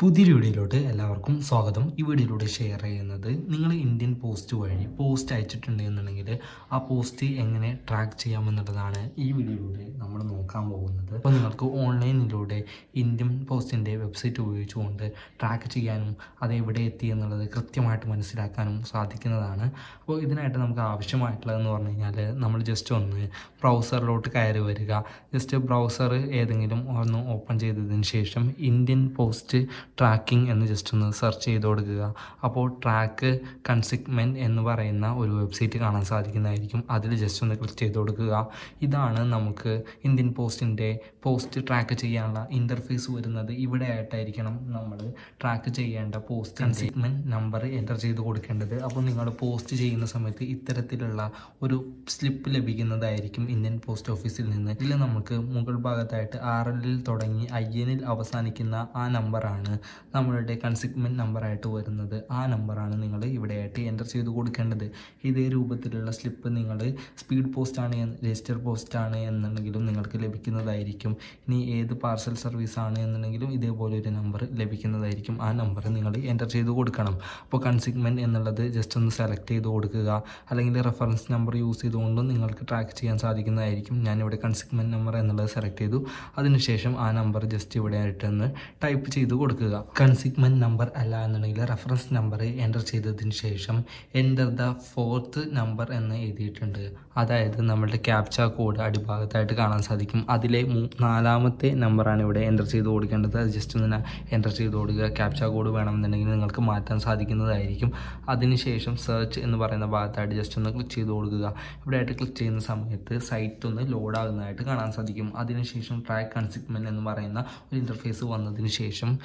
പുതിയൊരു വീഡിയോയിലോട്ട് എല്ലാവർക്കും സ്വാഗതം. ഈ വീഡിയോയിലൂടെ ഷെയർ ചെയ്യുന്നത് നിങ്ങൾ ഇന്ത്യൻ പോസ്റ്റ് വഴി പോസ്റ്റ് അയച്ചിട്ടുണ്ട് എന്നുണ്ടെങ്കിൽ ആ പോസ്റ്റ് എങ്ങനെ ട്രാക്ക് ചെയ്യാമെന്നുള്ളതാണ് ഈ വീഡിയോയിലൂടെ നമ്മൾ നോക്കാൻ പോകുന്നത്. അപ്പോൾ നിങ്ങൾക്ക് ഓൺലൈനിലൂടെ ഇന്ത്യൻ പോസ്റ്റിന്റെ വെബ്സൈറ്റ് ഉപയോഗിച്ചുകൊണ്ട് ട്രാക്ക് ചെയ്യാനും അത് എവിടെ എത്തി എന്നുള്ളത് കൃത്യമായിട്ട് മനസ്സിലാക്കാനും സാധിക്കുന്നതാണ്. അപ്പോൾ ഇതിനായിട്ട് നമുക്ക് ആവശ്യമായിട്ടുള്ളതെന്ന് പറഞ്ഞു കഴിഞ്ഞാൽ നമ്മൾ ജസ്റ്റ് ഒന്ന് ബ്രൗസറിലോട്ട് കയറി വരിക. ജസ്റ്റ് ബ്രൗസർ ഏതെങ്കിലും ഒന്ന് ഓപ്പൺ ചെയ്തതിന് ശേഷം ഇന്ത്യൻ പോസ്റ്റ് ട്രാക്കിംഗ് എന്ന് ജസ്റ്റ് ഒന്ന് സെർച്ച് ചെയ്ത് കൊടുക്കുക. അപ്പോൾ ട്രാക്ക് കൺസിഗ്മെന്റ് എന്ന് പറയുന്ന ഒരു വെബ്സൈറ്റ് കാണാൻ സാധിക്കുന്നതായിരിക്കും. അതിൽ ജസ്റ്റ് ഒന്ന് ക്ലിക്ക് ചെയ്ത് കൊടുക്കുക. ഇതാണ് നമുക്ക് ഇന്ത്യൻ പോസ്റ്റിന്റെ പോസ്റ്റ് ട്രാക്ക് ചെയ്യാനുള്ള ഇന്റർഫേസ് വരുന്നത്. ഇവിടെ ആയിട്ടായിരിക്കണം നമ്മൾ ട്രാക്ക് ചെയ്യേണ്ട പോസ്റ്റ് കൺസിഗ്മെന്റ് നമ്പർ എന്റർ ചെയ്ത് കൊടുക്കേണ്ടത്. അപ്പോൾ നിങ്ങൾ പോസ്റ്റ് ചെയ്യുന്ന സമയത്ത് ഇത്തരത്തിലുള്ള ഒരു സ്ലിപ്പ് ലഭിക്കുന്നതായിരിക്കും ഇന്ത്യൻ പോസ്റ്റ് ഓഫീസിൽ നിന്ന്. ഇതിൽ നമുക്ക് മുകൾ ഭാഗത്തായിട്ട് ആർ എല്ലിൽ തുടങ്ങി ഐ എനിൽ അവസാനിക്കുന്ന ആ നമ്പറാണ് നമ്മളുടെ കൺസിഗ്മെന്റ് നമ്പറായിട്ട് വരുന്നത്. ആ നമ്പറാണ് നിങ്ങൾ ഇവിടെയായിട്ട് എന്റർ ചെയ്ത് കൊടുക്കേണ്ടത്. ഇതേ രൂപത്തിലുള്ള സ്ലിപ്പ് നിങ്ങൾ സ്പീഡ് പോസ്റ്റാണ് രജിസ്റ്റർ പോസ്റ്റാണ് എന്നുണ്ടെങ്കിലും നിങ്ങൾക്ക് ലഭിക്കുന്നതായിരിക്കും. ഇനി ഏത് പാർസൽ സർവീസ് ആണ് എന്നുണ്ടെങ്കിലും ഇതേപോലെ ഒരു നമ്പർ ലഭിക്കുന്നതായിരിക്കും. ആ നമ്പർ നിങ്ങൾ എന്റർ ചെയ്ത് കൊടുക്കണം. അപ്പോൾ കൺസിഗ്മെന്റ് എന്നുള്ളത് ജസ്റ്റ് ഒന്ന് സെലക്ട് ചെയ്ത് കൊടുക്കുക. അല്ലെങ്കിൽ റെഫറൻസ് നമ്പർ യൂസ് ചെയ്തുകൊണ്ടും നിങ്ങൾക്ക് ട്രാക്ക് ചെയ്യാൻ സാധിക്കുന്നതായിരിക്കും. ഞാനിവിടെ കൺസിഗ്മെന്റ് നമ്പർ എന്നുള്ളത് സെലക്ട് ചെയ്തു. അതിനുശേഷം ആ നമ്പർ ജസ്റ്റ് ഇവിടെ ആയിട്ടൊന്ന് ടൈപ്പ് ചെയ്ത് കൊടുക്കുക. കൺസിഗ്മെന്റ് നമ്പർ അല്ല എന്നുണ്ടെങ്കിൽ റെഫറൻസ് നമ്പർ എന്റർ ചെയ്തതിന് ശേഷം എന്റർ ദ ഫോർത്ത് നമ്പർ എന്ന് എഴുതിയിട്ടുണ്ട്. അതായത് നമ്മളുടെ ക്യാപ്ച കോഡ് അടിഭാഗത്തായിട്ട് കാണാൻ സാധിക്കും. അതിലെ നാലാമത്തെ നമ്പറാണ് ഇവിടെ എന്റർ ചെയ്ത് കൊടുക്കേണ്ടത്. ജസ്റ്റ് ഒന്ന് എന്റർ ചെയ്ത് കൊടുക്കുക. ക്യാപ്ച കോഡ് വേണമെന്നുണ്ടെങ്കിൽ നിങ്ങൾക്ക് മാറ്റാൻ സാധിക്കുന്നതായിരിക്കും. അതിനുശേഷം സെർച്ച് എന്ന് പറയുന്ന ഭാഗത്തായിട്ട് ജസ്റ്റ് ഒന്ന് ക്ലിക്ക് ചെയ്ത് കൊടുക്കുക. ഇവിടെ ആയിട്ട് ക്ലിക്ക് ചെയ്യുന്ന സമയത്ത് സൈറ്റ് ഒന്ന് ലോഡ് ആകുന്നതായിട്ട് കാണാൻ സാധിക്കും. അതിനുശേഷം ട്രാക്ക് കൺസിഗ്മെന്റ് എന്ന് പറയുന്ന ഒരു ഇന്റർഫേസ് വന്നതിന് ശേഷം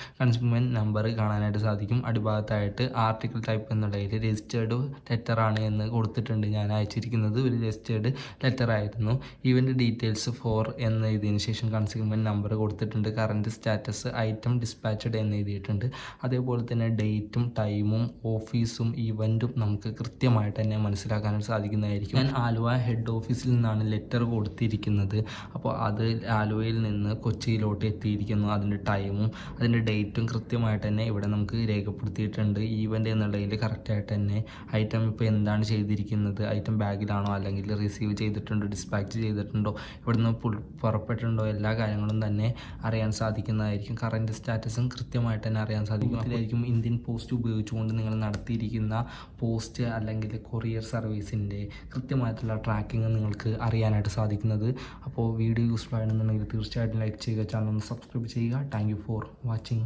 കൺസിഗ്മെന്റ് നമ്പർ കാണാനായിട്ട് സാധിക്കും. അടിഭാഗത്തായിട്ട് ആർട്ടിക്കിൾ ടൈപ്പ് എന്നുള്ളതിൽ രജിസ്റ്റേർഡ് ലെറ്റർ ആണ് എന്ന് കൊടുത്തിട്ടുണ്ട് ഞാൻ അയച്ചിരിക്കുന്നത്. ഒരു രജിസ്റ്റേർഡ് ലെറ്റർ ആയിരുന്നു. ഇവന്റ് ഡീറ്റെയിൽസ് ഫോർ എന്ന് എഴുതിയതിന് ശേഷം കൺസ്യൂമെന്റ് നമ്പർ കൊടുത്തിട്ടുണ്ട്. കറന്റ് സ്റ്റാറ്റസ് ഐറ്റം ഡിസ്പാച്ചഡ് എന്ന് എഴുതിയിട്ടുണ്ട്. അതേപോലെ തന്നെ ഡേറ്റും ടൈമും ഓഫീസും ഇവന്റും നമുക്ക് കൃത്യമായിട്ട് തന്നെ മനസ്സിലാക്കാനായിട്ട് സാധിക്കുന്നതായിരിക്കും. ഞാൻ ആലുവ ഹെഡ് ഓഫീസിൽ നിന്നാണ് ലെറ്റർ കൊടുത്തിരിക്കുന്നത്. അപ്പോൾ അത് ആലുവയിൽ നിന്ന് കൊച്ചിയിലോട്ട് എത്തിയിരിക്കുന്നു. അതിന്റെ ടൈമും അതിന്റെ ഡേറ്റും കൃത്യമായിട്ട് തന്നെ ഇവിടെ നമുക്ക് രേഖപ്പെടുത്തിയിട്ടുണ്ട്. ഈവന്റ് എന്നുള്ളതിൽ കറക്റ്റായിട്ട് തന്നെ ഐറ്റം ഇപ്പോൾ എന്താണ് ചെയ്തിരിക്കുന്നത്? ഐറ്റം ബാഗിലാണോ? അല്ലെങ്കിൽ റിസീവ് ചെയ്തിട്ടുണ്ടോ? ഡിസ്പാച്ച് ചെയ്തിട്ടുണ്ടോ? ഇവിടെ നിന്ന് പുറപ്പെട്ടിട്ടുണ്ടോ? എല്ലാ കാര്യങ്ങളും തന്നെ അറിയാൻ സാധിക്കുന്നതായിരിക്കും. കറന്റ് സ്റ്റാറ്റസും കൃത്യമായിട്ട് തന്നെ അറിയാൻ സാധിക്കും. അതിലായിരിക്കും ഇന്ത്യൻ പോസ്റ്റ് ഉപയോഗിച്ചുകൊണ്ട് നിങ്ങൾ നടത്തിയിരിക്കുന്ന പോസ്റ്റ് അല്ലെങ്കിൽ കൊറിയർ സർവീസിന്റെ കൃത്യമായിട്ടുള്ള ട്രാക്കിംഗ് നിങ്ങൾക്ക് അറിയാനായിട്ട് സാധിക്കുന്നത്. അപ്പോൾ വീഡിയോ യൂസ്ഫുൾ ആണെന്നുണ്ടെങ്കിൽ തീർച്ചയായിട്ടും ലൈക്ക് ചെയ്യുക ചാനൽ ഒന്ന് സബ്സ്ക്രൈബ് ചെയ്യുക. Thank you for watching